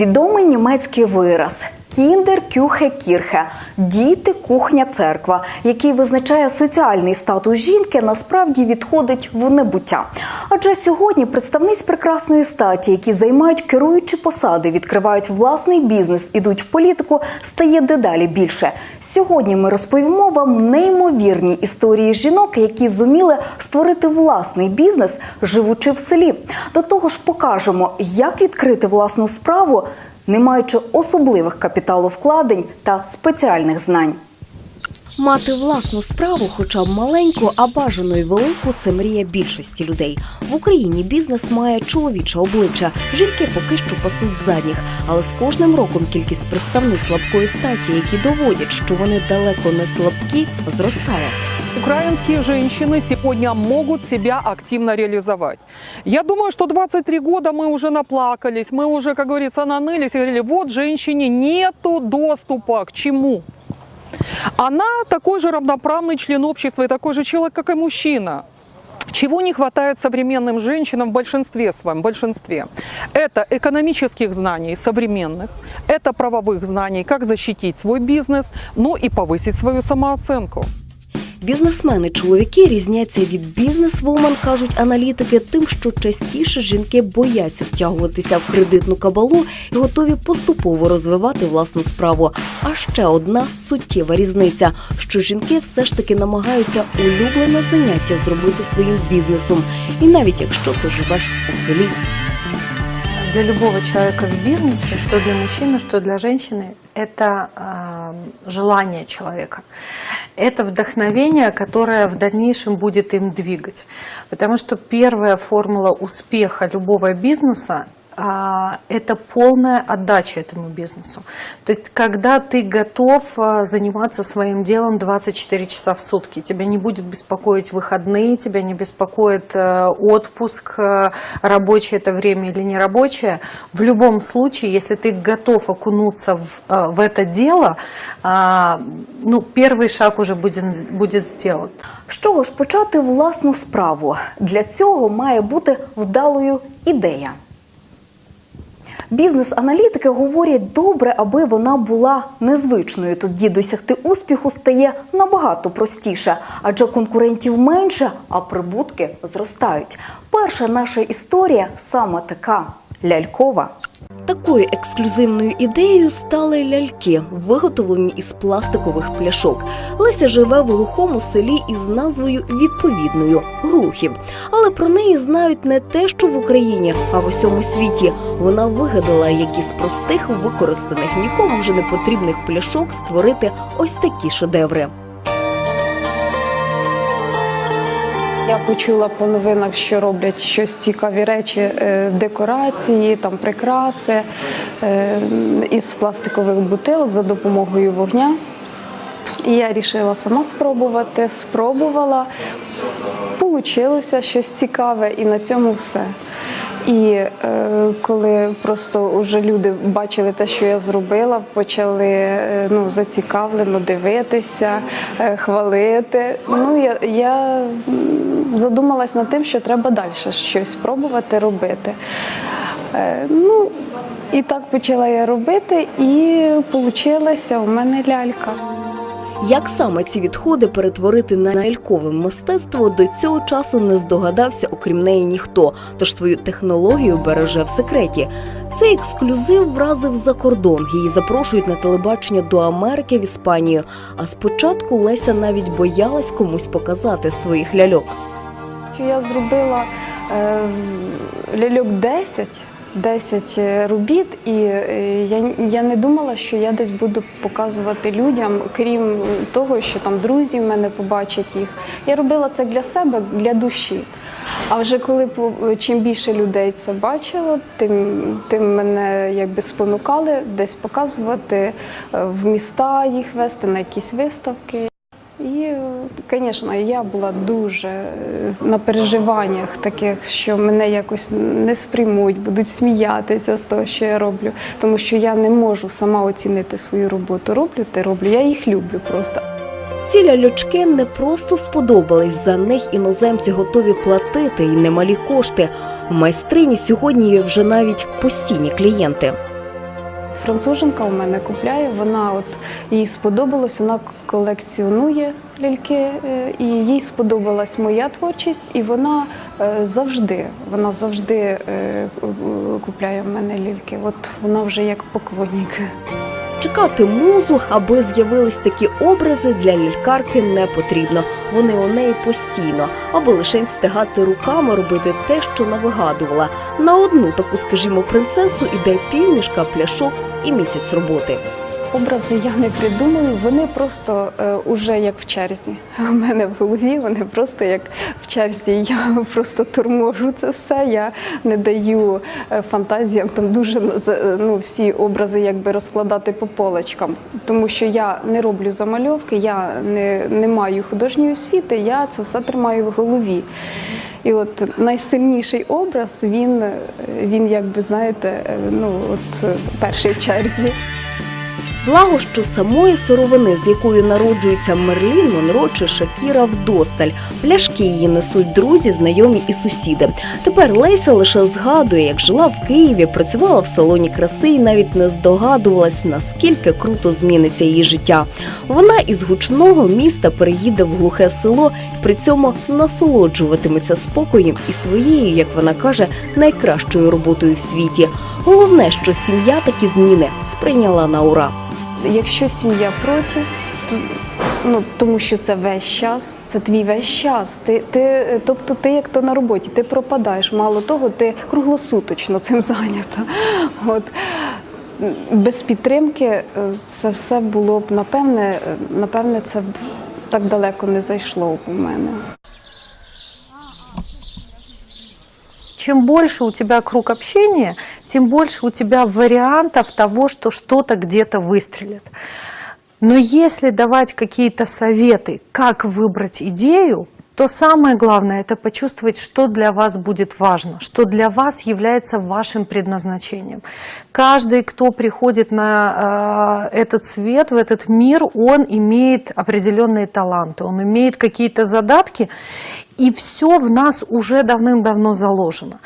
Відомий німецький вираз Кіндер кюхе кірхе діти, кухня, церква, який визначає соціальний статус жінки, насправді відходить в небуття. Адже сьогодні представниць прекрасної статі, які займають керуючі посади, відкривають власний бізнес, ідуть в політику, стає дедалі більше. Сьогодні ми розповімо вам неймовірні історії жінок, які зуміли створити власний бізнес, живучи в селі. До того ж, покажемо, як відкрити власну справу, не маючи особливих капіталовкладень та спеціальних знань. Мати власну справу, хоча б маленьку, а бажано й велику, це мрія більшості людей. В Україні бізнес має чоловіче обличчя. Жінки поки що пасуть задніх, але з кожним роком кількість представниць слабкої статі, які доводять, що вони далеко не слабкі, зростає. Украинские женщины сегодня могут себя активно реализовать. Я думаю, что 23 года мы уже наплакались, мы уже, как говорится, нанылись и говорили, вот женщине нету доступа к чему. Она такой же равноправный член общества и такой же человек, как и мужчина. Чего не хватает современным женщинам в большинстве своем, в большинстве? Это экономических знаний современных, это правовых знаний, как защитить свой бизнес, ну и повысить свою самооценку. Бізнесмени чоловіки різняться від бізнес-вумен, кажуть аналітики, тим, що частіше жінки бояться втягуватися в кредитну кабалу і готові поступово розвивати власну справу. А ще одна суттєва різниця, що жінки все ж таки намагаються улюблене заняття зробити своїм бізнесом, і навіть якщо ти живеш у селі. Для любого человека в бизнесе, что для мужчины, что для женщины, это э, желание человека. Это вдохновение, которое в дальнейшем будет им двигать. Потому что первая формула успеха любого бизнеса а, это полная отдача этому бизнесу. То есть, когда ты готов а, заниматься своим делом 24 часа в сутки, тебя не будет беспокоить выходные, тебя не беспокоит э, отпуск, рабочее это время или не рабочее. В любом случае, если ты готов окунуться в, в это дело, а, ну, первый шаг уже будет, будет сделан. З чого ж почати власну справу? Для цього має бути вдалою ідея. Бізнес-аналітики говорять добре, аби вона була незвичною. Тоді досягти успіху стає набагато простіше, адже конкурентів менше, а прибутки зростають. Перша наша історія саме така лялькова. Такою ексклюзивною ідеєю стали ляльки, виготовлені із пластикових пляшок. Леся живе в глухому селі із назвою відповідною глухів. Але про неї знають не те, що в Україні, а в усьому світі. Вона вигадала, як із простих використаних нікому вже не потрібних пляшок створити ось такі шедеври. Я почула по новинах, що роблять щось цікаві речі, е, декорації, там прикраси е, із пластикових бутилок за допомогою вогня. І я вирішила сама спробувати, спробувала, Получилося щось цікаве, і на цьому все. І е, коли просто вже люди бачили те, що я зробила, почали е, ну, зацікавлено дивитися, е, хвалити. Ну, я, я задумалась над тим, що треба далі щось пробувати робити. Е, ну, і так почала я робити, і вийшла у мене лялька. Як саме ці відходи перетворити на лялькове мистецтво, до цього часу не здогадався, окрім неї ніхто, тож свою технологію береже в секреті. Цей ексклюзив вразив за кордон. Її запрошують на телебачення до Америки в Іспанію. А спочатку Леся навіть боялась комусь показати своїх ляльок. Я зробила е, ляльок 10, 10 робіт, і е, я, я не думала, що я десь буду показувати людям, крім того, що там друзі в мене побачать їх. Я робила це для себе, для душі. А вже коли чим більше людей це бачило, тим, тим мене якби спонукали десь показувати е, в міста їх вести на якісь виставки. І, звісно, я була дуже е, на переживаннях таких, що мене якось не сприймуть, будуть сміятися з того, що я роблю, тому що я не можу сама оцінити свою роботу. Роблю те роблю, я їх люблю просто. Ці ляльочки не просто сподобались, за них іноземці готові платити і немалі кошти. У майстрині сьогодні є вже навіть постійні клієнти. Француженка у мене купляє. Вона от їй сподобалось, вона колекціонує ляльки, е, і їй сподобалась моя творчість, і вона е, завжди, вона завжди е, купляє в мене ляльки. От вона вже як поклонник. Чекати музу, аби з'явились такі образи для лялькарки не потрібно. Вони у неї постійно, аби лише стигати руками робити те, що навигадувала. На одну таку, скажімо, принцесу іде півнішка, пляшок і місяць роботи. Образи я не придумую, вони просто е, уже як в черзі. У мене в голові вони просто як в черзі. Я просто торможу це все. Я не даю е, фантазіям там дуже е, ну, всі образи якби розкладати по полочкам. Тому що я не роблю замальовки, я не, не маю художньої освіти, я це все тримаю в голові. І от найсильніший образ, він, е, він якби знаєте, ну от перший в черзі. Благо, що самої сировини, з якою народжується Мерлін, Монро чи Шакіра вдосталь. Пляшки її несуть друзі, знайомі і сусіди. Тепер Леся лише згадує, як жила в Києві, працювала в салоні краси і навіть не здогадувалась, наскільки круто зміниться її життя. Вона із гучного міста переїде в глухе село і при цьому насолоджуватиметься спокоєм і своєю, як вона каже, найкращою роботою в світі. Головне, що сім'я такі зміни сприйняла на ура. Якщо сім'я проти, то ну тому що це весь час, це твій весь час. Ти, ти, тобто, ти як то на роботі, ти пропадаєш. Мало того, ти круглосуточно цим зайнята. От без підтримки е, це все було б напевне, е, напевне, це б так далеко не зайшло б у мене. Чем больше у тебя круг общения, тем больше у тебя вариантов того, что что-то где-то выстрелит. Но если давать какие-то советы, как выбрать идею, то самое главное это почувствовать, что для вас будет важно, что для вас является вашим предназначением. Каждый, кто приходит на э, этот свет, в этот мир, он имеет определенные таланты, он имеет какие-то задатки, и все в нас уже давным-давно заложено.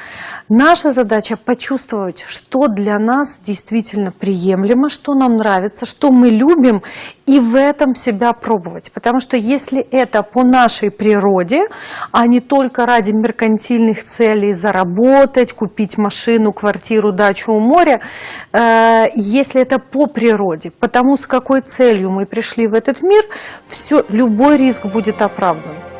Наша задача почувствовать, что для нас действительно приемлемо, что нам нравится, что мы любим, и в этом себя пробовать. Потому что если это по нашей природе, а не только ради меркантильных целей заработать, купить машину, квартиру, дачу у моря, э, если это по природе, потому с какой целью мы пришли в этот мир, все, любой риск будет оправдан.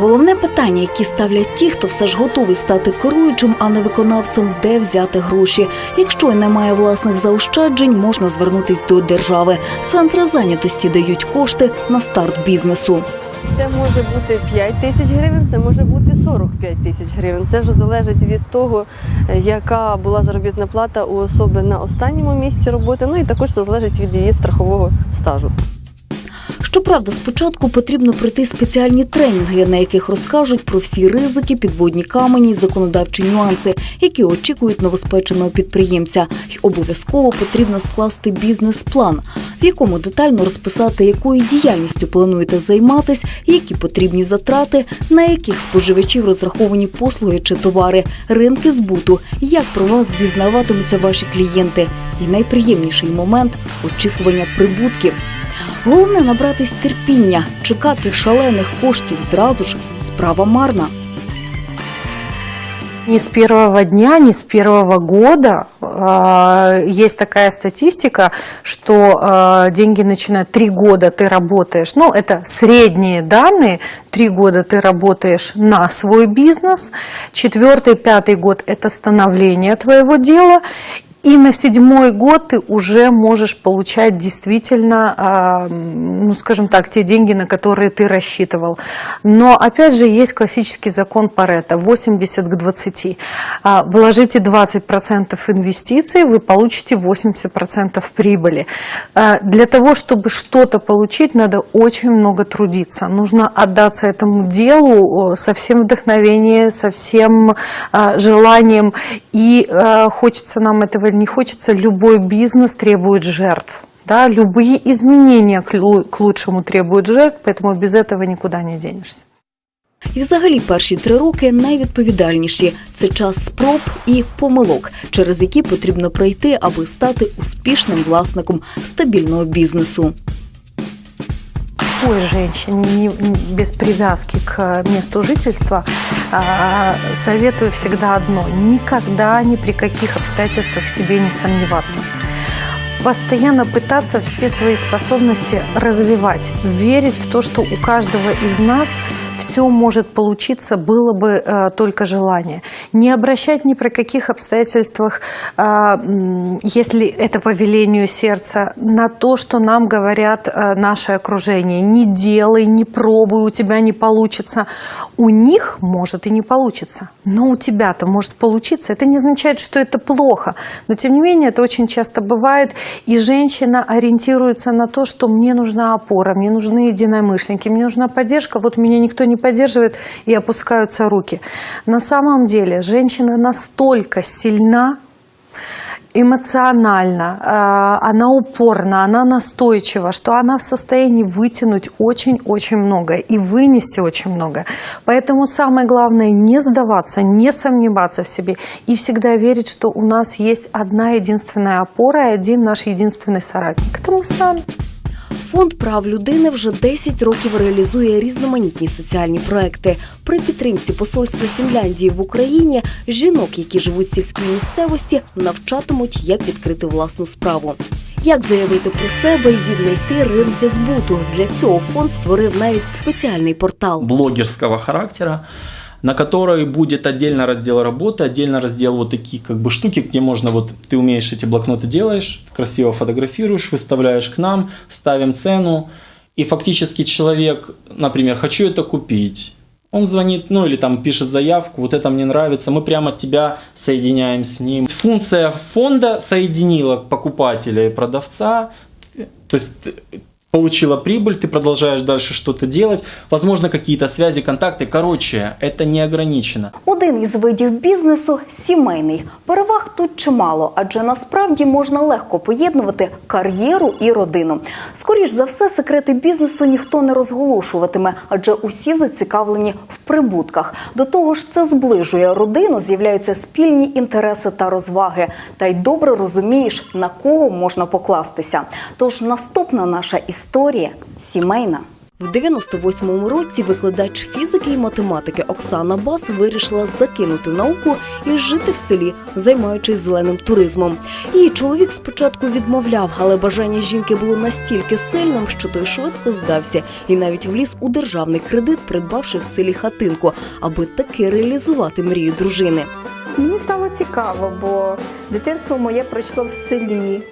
Головне питання, які ставлять ті, хто все ж готовий стати керуючим, а не виконавцем, де взяти гроші. Якщо немає власних заощаджень, можна звернутись до держави. Центри зайнятості дають кошти на старт бізнесу. Це може бути 5 тисяч гривень, це може бути 45 тисяч гривень. Це вже залежить від того, яка була заробітна плата у особи на останньому місці роботи. Ну і також це залежить від її страхового стажу. Щоправда, спочатку потрібно пройти спеціальні тренінги, на яких розкажуть про всі ризики, підводні камені законодавчі нюанси, які очікують новоспеченого підприємця. І обов'язково потрібно скласти бізнес-план, в якому детально розписати, якою діяльністю плануєте займатись, які потрібні затрати, на яких споживачів розраховані послуги чи товари, ринки збуту, як про вас дізнаватимуться ваші клієнти. І найприємніший момент очікування прибутків. Головне набратись терпіння, чекати шалених коштів зразу ж справа марна. Не с первого дня, не с первого года. А, Есть такая статистика, что а, деньги начинают три года ты работаешь. Ну, это средние данные. Три года ты работаешь на свой бизнес. Четвертый, пятый год – это становление твоего дела. И на седьмой год ты уже можешь получать действительно, а, ну, скажем так, те деньги, на которые ты рассчитывал. Но, опять же, есть классический закон Паретта 80 к 20. А, Вложите 20% инвестиций, вы получите 80% прибыли. А, Для того, чтобы что-то получить, надо очень много трудиться. Нужно отдаться этому делу со всем вдохновением, со всем желанием. И хочется нам этого не хочется, любой бизнес требует жертв. Да, любые изменения к лу- к лучшему требуют жертв, поэтому без этого никуда не денешься. І взагалі перші три роки найвідповідальніші це час спроб і помилок, через які потрібно пройти, аби стати успішним власником стабільного бізнесу. Такой женщине не- не- без привязки к месту жительства а, советую всегда одно. Никогда ни при каких обстоятельствах в себе не сомневаться. Постоянно пытаться все свои способности развивать, верить в то, что у каждого из нас все может получиться, было бы э, только желание. Не обращать ни при каких обстоятельствах, э, если это по велению сердца, на то, что нам говорят э, наше окружение. Не делай, не пробуй, у тебя не получится. У них может и не получится, но у тебя-то может получиться. Это не означает, что это плохо, но тем не менее это очень часто бывает, и женщина ориентируется на то, что мне нужна опора, мне нужны единомышленники, мне нужна поддержка, вот меня никто не поддерживает, и опускаются руки. На самом деле женщина настолько сильна, эмоционально, э, она упорна, она настойчива, что она в состоянии вытянуть очень-очень многое и вынести очень многое. Поэтому самое главное не сдаваться, не сомневаться в себе и всегда верить, что у нас есть одна единственная опора и один наш единственный соратник. Это мы сами. Фонд прав людини вже 10 років реалізує різноманітні соціальні проекти. При підтримці посольства Фінляндії в Україні жінок, які живуть в сільській місцевості, навчатимуть, як відкрити власну справу. Як заявити про себе і віднайти ринки збуту? Для цього фонд створив навіть спеціальний портал. блогерского характера, на которой будет отдельно раздел работы, отдельно раздел вот такие как бы штуки, где можно вот ты умеешь эти блокноты делаешь, красиво фотографируешь, выставляешь к нам, ставим цену, и фактически человек, например, хочу это купить, он звонит, ну или там пишет заявку, вот это мне нравится, мы прямо тебя соединяем с ним. Функция фонда соединила покупателя и продавца, то есть получила прибыль, ты продолжаешь дальше что-то делать, возможно какие-то связи, контакты, короче, это не ограничено. Один із видів бізнесу сімейний. Переваг тут чимало, адже насправді можна легко поєднувати кар'єру і родину. Скоріш за все, секрети бізнесу ніхто не розголошуватиме, адже усі зацікавлені в прибутках. До того ж, це зближує родину, з'являються спільні інтереси та розваги. Та й добре розумієш, на кого можна покластися. Тож наступна наша історія сімейна. В 98-му році викладач фізики і математики Оксана Бас вирішила закинути науку і жити в селі, займаючись зеленим туризмом. Її чоловік спочатку відмовляв, але бажання жінки було настільки сильним, що той швидко здався і навіть вліз у державний кредит, придбавши в селі хатинку, аби таки реалізувати мрію дружини. Мені стало цікаво, бо дитинство моє пройшло в селі.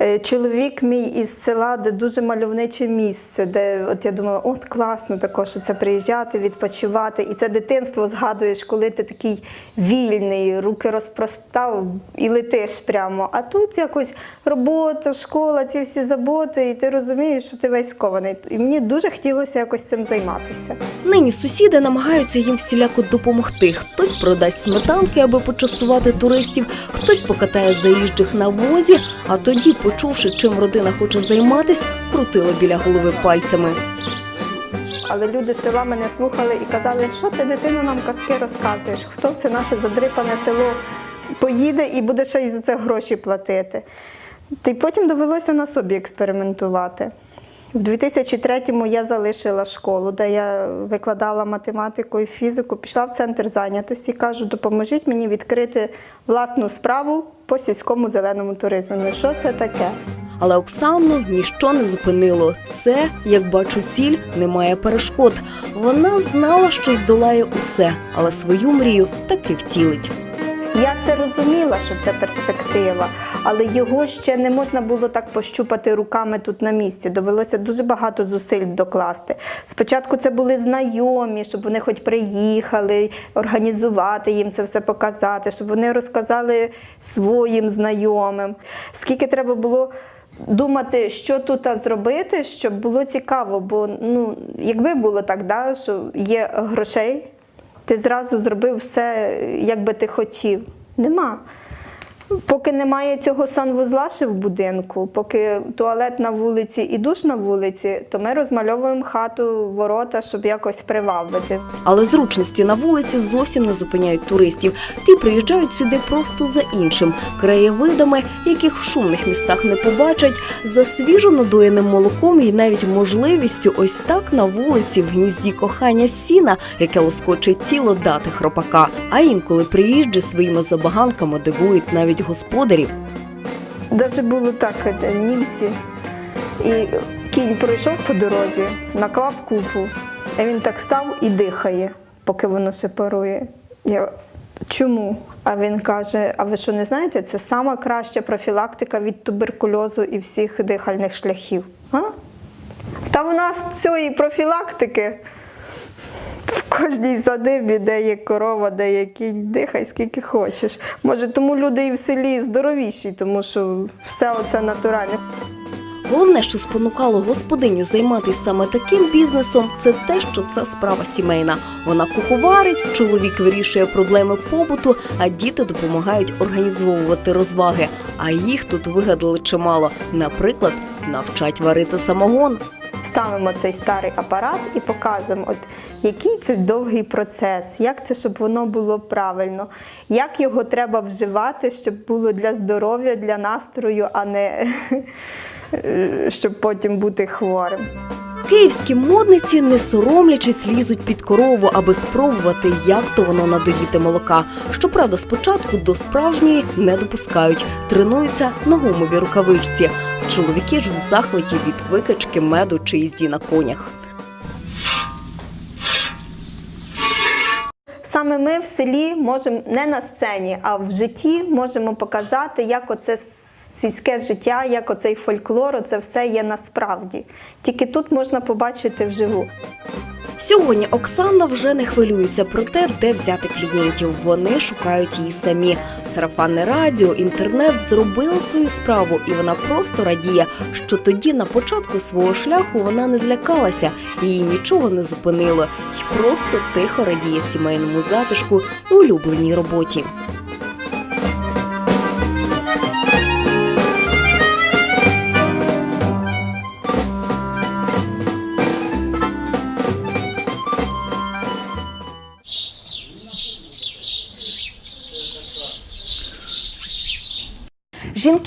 Е, Чоловік мій із села, де дуже мальовниче місце, де от я думала, от класно також це приїжджати, відпочивати. І це дитинство згадуєш, коли ти такий вільний, руки розпростав і летиш прямо. А тут якось робота, школа, ці всі заботи, і ти розумієш, що ти весь скований. І мені дуже хотілося якось цим займатися. Нині сусіди намагаються їм всіляко допомогти. Хтось продасть сметанки, аби почастувати туристів, хтось покатає заїжджих на возі, а тоді, почувши, чим родина хоче займатись, крутила біля голови пальцями. Але люди з села мене слухали і казали, що ти дитино нам казки розказуєш, хто це наше задрипане село поїде і буде ще й за це гроші платити. Та й потім довелося на собі експериментувати. В 2003-му я залишила школу, де я викладала математику і фізику, пішла в центр зайнятості кажу, допоможіть мені відкрити власну справу по сільському зеленому туризму. Ну що це таке? Але Оксану ніщо не зупинило. Це, як бачу, ціль немає перешкод. Вона знала, що здолає усе, але свою мрію таки втілить. Я це розуміла, що це перспектива, але його ще не можна було так пощупати руками тут на місці. Довелося дуже багато зусиль докласти. Спочатку це були знайомі, щоб вони хоч приїхали, організувати їм це все показати, щоб вони розказали своїм знайомим. Скільки треба було. Думати, що тут зробити, щоб було цікаво, бо ну, якби було так, да, що є грошей, ти зразу зробив все, як би ти хотів. Нема. Поки немає цього санвузла ще в будинку, поки туалет на вулиці і душ на вулиці, то ми розмальовуємо хату, ворота, щоб якось привабити. Але зручності на вулиці зовсім не зупиняють туристів. Ті приїжджають сюди просто за іншим краєвидами, яких в шумних містах не побачать, за свіжо надоєним молоком і навіть можливістю ось так на вулиці в гнізді кохання сіна, яке лоскочить тіло дати хропака. А інколи приїжджі своїми забаганками дивують навіть господарів. Даже було так, е, німці, і кінь пройшов по дорозі, наклав купу, а він так став і дихає, поки воно сепарує. Я чому? А він каже: а ви що не знаєте, це сама краща профілактика від туберкульозу і всіх дихальних шляхів. А? Та в нас цієї профілактики кожній садибі, де є корова, де є кінь, дихай скільки хочеш. Може, тому люди і в селі здоровіші, тому що все оце натуральне. Головне, що спонукало господиню займатися саме таким бізнесом, це те, що це справа сімейна. Вона куховарить, чоловік вирішує проблеми побуту, а діти допомагають організовувати розваги. А їх тут вигадали чимало. Наприклад, навчать варити самогон. Ставимо цей старий апарат і показуємо, от який це довгий процес, як це, щоб воно було правильно, як його треба вживати, щоб було для здоров'я, для настрою, а не щоб потім бути хворим. Київські модниці, не соромлячись, лізуть під корову, аби спробувати, як то воно надоїти молока. Щоправда, спочатку до справжньої не допускають, тренуються на гумовій рукавичці. Чоловіки ж в захваті від викачки меду чи їзді на конях. Саме ми в селі можемо не на сцені, а в житті можемо показати, як оце сільське життя, як оцей фольклор, це все є насправді. Тільки тут можна побачити вживу. Сьогодні Оксана вже не хвилюється про те, де взяти клієнтів. Вони шукають її самі. Сарафанне радіо, інтернет зробили свою справу, і вона просто радіє, що тоді на початку свого шляху вона не злякалася, її нічого не зупинило, і просто тихо радіє сімейному затишку і улюбленій роботі.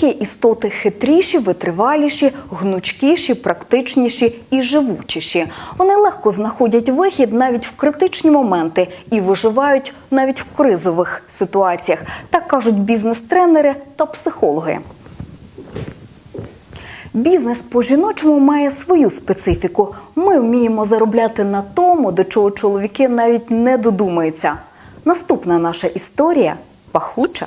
Жінки істоти хитріші, витриваліші, гнучкіші, практичніші і живучіші. Вони легко знаходять вихід навіть в критичні моменти і виживають навіть в кризових ситуаціях. Так кажуть бізнес-тренери та психологи. Бізнес по-жіночому має свою специфіку. Ми вміємо заробляти на тому, до чого чоловіки навіть не додумаються. Наступна наша історія пахуча.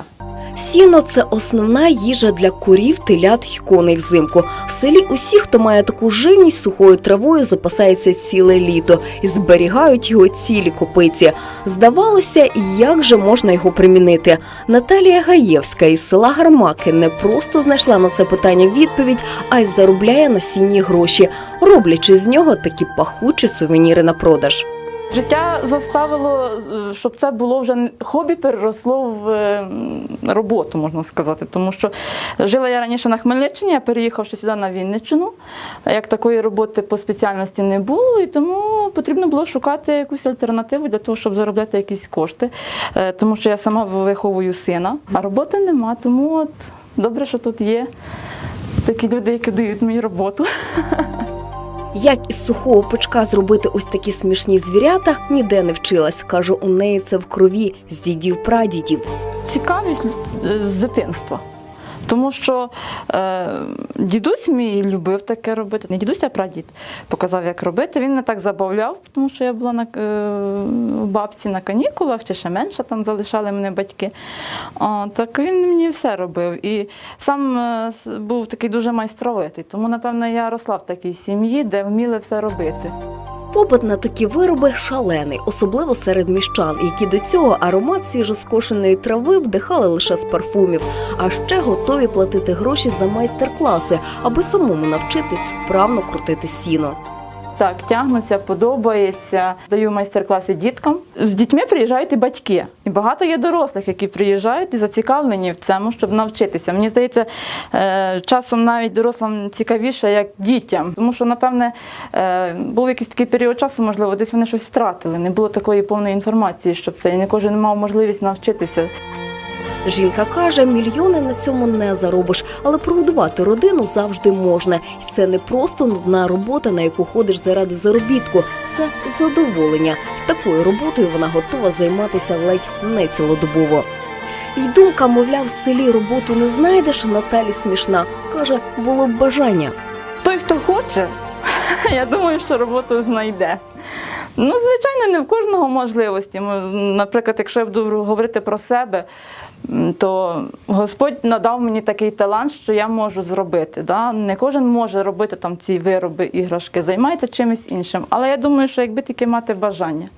Сіно це основна їжа для курів, телят й коней взимку. В селі усі, хто має таку живність сухою травою, запасається ціле літо і зберігають його цілі копиці. Здавалося, як же можна його примінити? Наталія Гаєвська із села Гармаки не просто знайшла на це питання відповідь, а й заробляє на сіні гроші, роблячи з нього такі пахучі сувеніри на продаж. Життя заставило, е, щоб це було вже хобі, переросло в е, роботу, можна сказати. Тому що жила я раніше на Хмельниччині, а переїхавши сюди на Вінниччину, як такої роботи по спеціальності не було, і тому потрібно було шукати якусь альтернативу для того, щоб заробляти якісь кошти. Е, Тому що я сама виховую сина, а роботи нема. Тому от добре, що тут є такі люди, які дають мені роботу. Як із сухого пучка зробити ось такі смішні звірята, ніде не вчилась. каже, у неї це в крові з дідів прадідів. цікавість е, з дитинства. Тому що е, дідусь мій любив таке робити. Не дідусь, а прадід показав, як робити. Він мене так забавляв, тому що я була на е, бабці на канікулах, чи ще менше там залишали мене батьки. О, так він мені все робив. І сам е, був такий дуже майстровитий. Тому, напевно, я росла в такій сім'ї, де вміли все робити. Попит на такі вироби шалений, особливо серед міщан, які до цього аромат свіжоскошеної трави вдихали лише з парфумів, а ще готові платити гроші за майстер-класи, аби самому навчитись вправно крутити сіно. Так, тягнуться, подобається. Даю майстер-класи діткам. З дітьми приїжджають і батьки. І багато є дорослих, які приїжджають і зацікавлені в цьому, щоб навчитися. Мені здається, е, часом навіть дорослим цікавіше, як дітям. Тому що, напевне, е, був якийсь такий період часу, можливо, десь вони щось втратили. Не було такої повної інформації, щоб це і не кожен мав можливість навчитися. Жінка каже, мільйони на цьому не заробиш, але прогодувати родину завжди можна. І це не просто нудна робота, на яку ходиш заради заробітку. Це задоволення. Такою роботою вона готова займатися ледь не цілодобово. І думка, мовляв, в селі роботу не знайдеш, Наталі смішна. Каже, було б бажання. Той, хто хоче, я думаю, що роботу знайде. Ну, звичайно, не в кожного можливості. Наприклад, якщо я буду говорити про себе, то Господь надав мені такий талант, що я можу зробити. Да? Не кожен може робити там ці вироби, іграшки, займається чимось іншим. Але я думаю, що якби тільки мати бажання,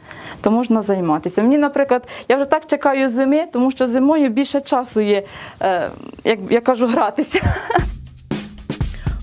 то можна займатися. Мені, наприклад, я вже так чекаю зими, тому що зимою більше часу є, е, як я кажу, гратися.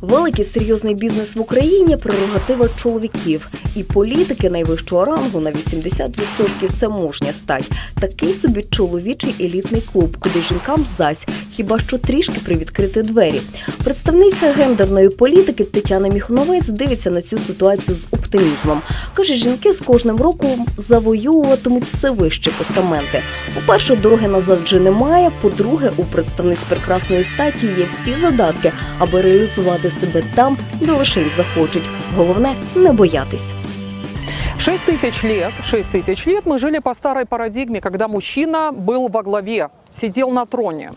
Великий серйозний бізнес в Україні прерогатива чоловіків. І політики найвищого рангу на 80% це мужня стать. Такий собі чоловічий елітний клуб, куди жінкам зась, хіба що трішки привідкрити двері. Представниця гендерної політики Тетяна Міхновець дивиться на цю ситуацію з оптимізмом. Каже, жінки з кожним роком завоюватимуть все вищі постаменти. По-перше, дороги назад вже немає. По-друге, у представниць прекрасної статі є всі задатки, аби реалізувати себе там, де лишень захочуть. Головне не боятись. Шесть тысяч лет, шесть тысяч лет мы жили по старой парадигме, когда мужчина был во главе, сидел на троне.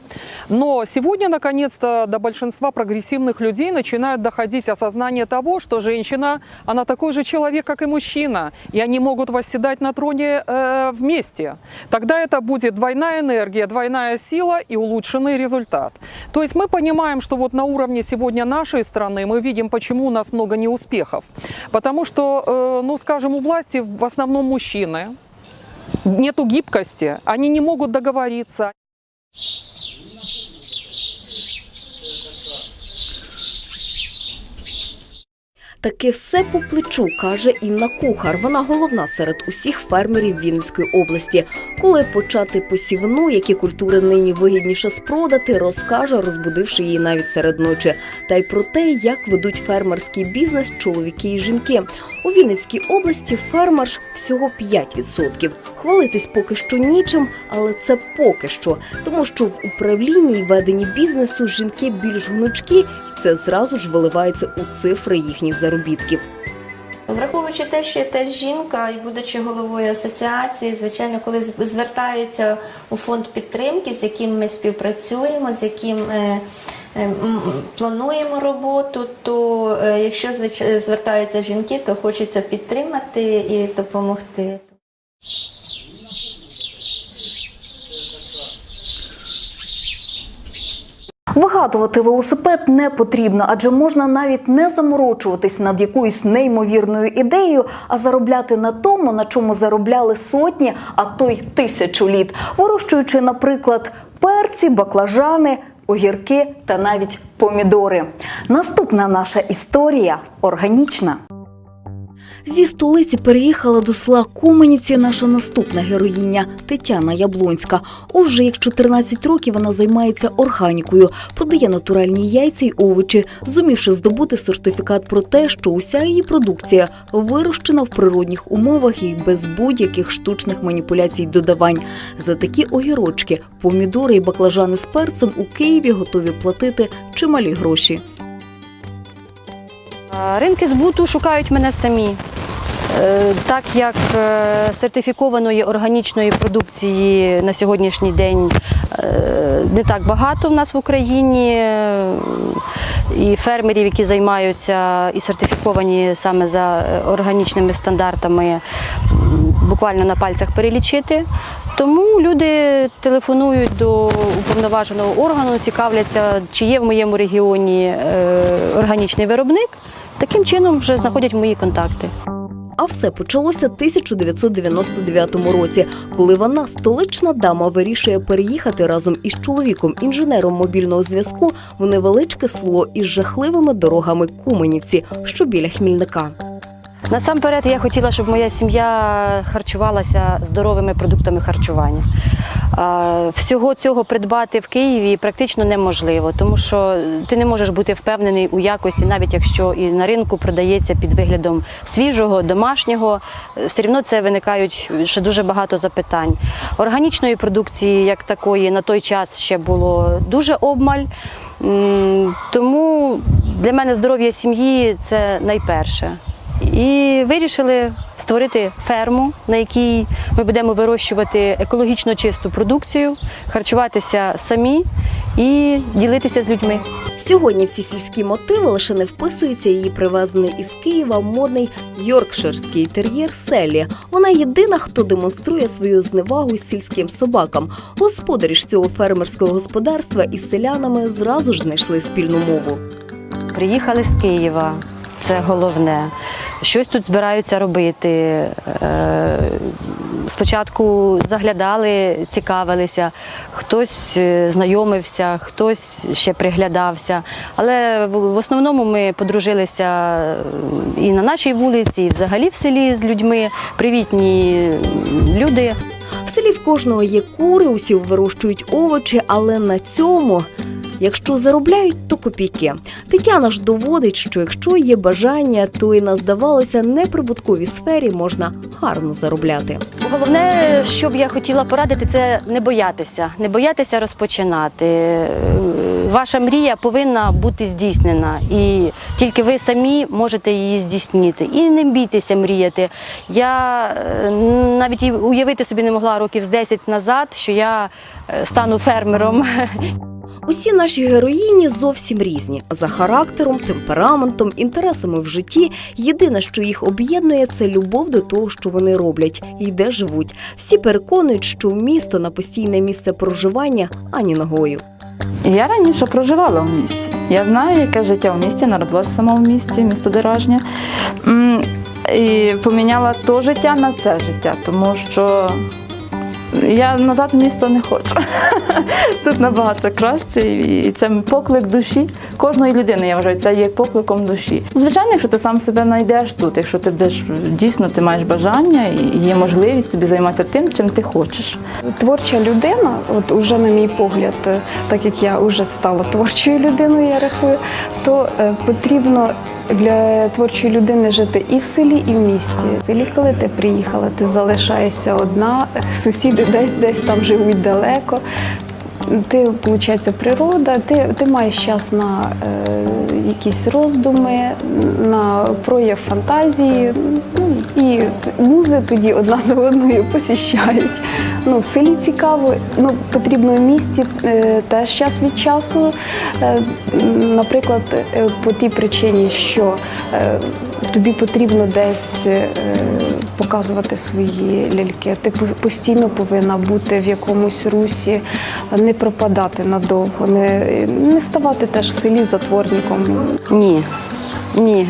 Но сегодня, наконец-то, до большинства прогрессивных людей начинает доходить осознание того, что женщина, она такой же человек, как и мужчина, и они могут восседать на троне э, вместе. Тогда это будет двойная энергия, двойная сила и улучшенный результат. То есть мы понимаем, что вот на уровне сегодня нашей страны мы видим, почему у нас много неуспехов. Потому что, э, ну, скажем, у власти в основном мужчины, нету гибкости, они не могут договориться. Таке все по плечу, каже Інна Кухар. Вона головна серед усіх фермерів Вінницької області. Коли почати посівну, які культури нині вигідніше спродати, розкаже, розбудивши її навіть серед ночі. Та й про те, як ведуть фермерський бізнес чоловіки і жінки. У Вінницькій області фермерш всього 5%. Хвалитись поки що нічим, але це поки що, тому що в управлінні і веденні бізнесу жінки більш гнучкі, і це зразу ж виливається у цифри їхніх заробітків. Враховуючи те, що я теж жінка і будучи головою асоціації, звичайно, коли звертаються у фонд підтримки, з яким ми співпрацюємо, з яким е, плануємо роботу, то е, якщо звертаються жінки, то хочеться підтримати і допомогти. Вигадувати велосипед не потрібно, адже можна навіть не заморочуватись над якоюсь неймовірною ідеєю, а заробляти на тому, на чому заробляли сотні, а то й тисячу літ, вирощуючи, наприклад, перці, баклажани. Огірки та навіть помідори. Наступна наша історія органічна. Зі столиці переїхала до села Куменіці наша наступна героїня Тетяна Яблонська. Уже як 14 років вона займається органікою, продає натуральні яйця й овочі, зумівши здобути сертифікат про те, що уся її продукція вирощена в природних умовах і без будь-яких штучних маніпуляцій додавань. За такі огірочки, помідори і баклажани з перцем у Києві готові платити чималі гроші. Ринки збуту шукають мене самі. Е, Так як е, сертифікованої органічної продукції на сьогоднішній день е, не так багато в нас в Україні, і фермерів, які займаються і сертифіковані саме за органічними стандартами, буквально на пальцях перелічити. Тому люди телефонують до уповноваженого органу, цікавляться, чи є в моєму регіоні органічний виробник. Таким чином вже знаходять мої контакти. А все почалося 1999 році, коли вона, столична дама, вирішує переїхати разом із чоловіком, інженером мобільного зв'язку в невеличке село із жахливими дорогами Куменівці, що біля Хмільника. Насамперед я хотіла, щоб моя сім'я харчувалася здоровими продуктами харчування. Всього цього придбати в Києві практично неможливо, тому що ти не можеш бути впевнений у якості, навіть якщо і на ринку продається під виглядом свіжого, домашнього, все одно це виникають ще дуже багато запитань. Органічної продукції, як такої, на той час ще було дуже обмаль. Тому для мене здоров'я сім'ї це найперше. І вирішили створити ферму, на якій ми будемо вирощувати екологічно чисту продукцію, харчуватися самі і ділитися з людьми. Сьогодні в ці сільські мотиви лише не вписується її привезений із Києва модний йоркширський тер'єр Селі. Вона єдина, хто демонструє свою зневагу сільським собакам. Господарі ж цього фермерського господарства із селянами зразу ж знайшли спільну мову. Приїхали з Києва, це головне. Щось тут збираються робити. Е, Спочатку заглядали, цікавилися, хтось е, знайомився, хтось ще приглядався. Але в основному ми подружилися е, і на нашій вулиці, і взагалі в селі з людьми. Привітні люди. В селі в кожного є кури, усі вирощують овочі, але на цьому, якщо заробляють, то копійки. Тетяна ж доводить, що якщо є бажання, то і на здавалося неприбутковій сфері можна гарно заробляти. Головне, що б я хотіла порадити, це не боятися, не боятися розпочинати. Ваша мрія повинна бути здійснена, і тільки ви самі можете її здійснити. І не бійтеся мріяти. Я е, навіть уявити собі не могла років з 10 назад, що я е, стану фермером. Усі наші героїні зовсім різні за характером, темпераментом, інтересами в житті. Єдине, що їх об'єднує, це любов до того, що вони роблять і де живуть. Всі переконують, що місто на постійне місце проживання ані ногою. Я раніше проживала в місті. Я знаю, яке життя в місті, народилася сама в місті, місто Деражня. І поміняла то життя на це життя, тому що я назад в місто не хочу. Тут набагато краще, і це поклик душі. Кожної людини, я вважаю, це є покликом душі. Звичайно, якщо ти сам себе знайдеш тут, якщо ти будеш дійсно ти маєш бажання і є можливість тобі займатися тим, чим ти хочеш. Творча людина, от уже на мій погляд, е, так як я вже стала творчою людиною, я рахую, то е, потрібно для творчої людини жити і в селі, і в місті. В селі, коли ти приїхала, ти залишаєшся одна, сусіди десь десь там живуть далеко. Ти, виходить, природа, ти, ти маєш час на е, якісь роздуми, на прояв фантазії. І музи тоді одна за одною посіщають. Ну, в селі цікаво, ну, потрібно в місті е, теж час від часу. Е, наприклад, е, по тій причині, що е, тобі потрібно десь е, показувати свої ляльки. Ти постійно повинна бути в якомусь русі, не пропадати надовго, не, не ставати теж в селі затворником. Ні. Ні.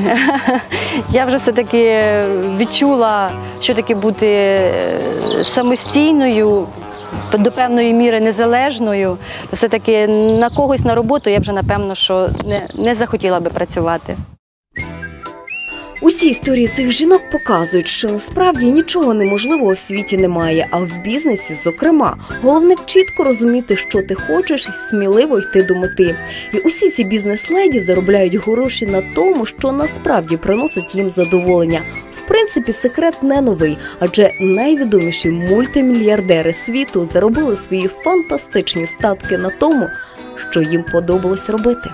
Я вже все-таки відчула, що таке бути е, самостійною, до певної міри незалежною. Все-таки на когось на роботу я вже напевно що не, не захотіла би працювати. Усі історії цих жінок показують, що насправді нічого неможливого в світі немає, а в бізнесі, зокрема, головне чітко розуміти, що ти хочеш, і сміливо йти до мети. І усі ці бізнес-леді заробляють гроші на тому, що насправді приносить їм задоволення. В принципі, секрет не новий, адже найвідоміші мультимільярдери світу заробили свої фантастичні статки на тому, що їм подобалось робити.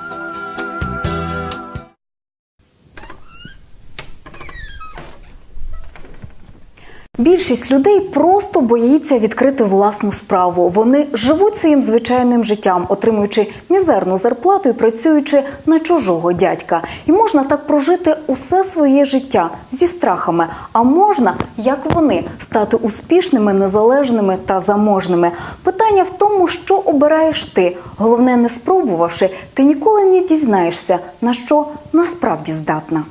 Більшість людей просто боїться відкрити власну справу. Вони живуть своїм звичайним життям, отримуючи мізерну зарплату і працюючи на чужого дядька. І можна так прожити усе своє життя зі страхами. А можна, як вони, стати успішними, незалежними та заможними. Питання в тому, що обираєш ти. Головне, не спробувавши, ти ніколи не дізнаєшся, на що насправді здатна.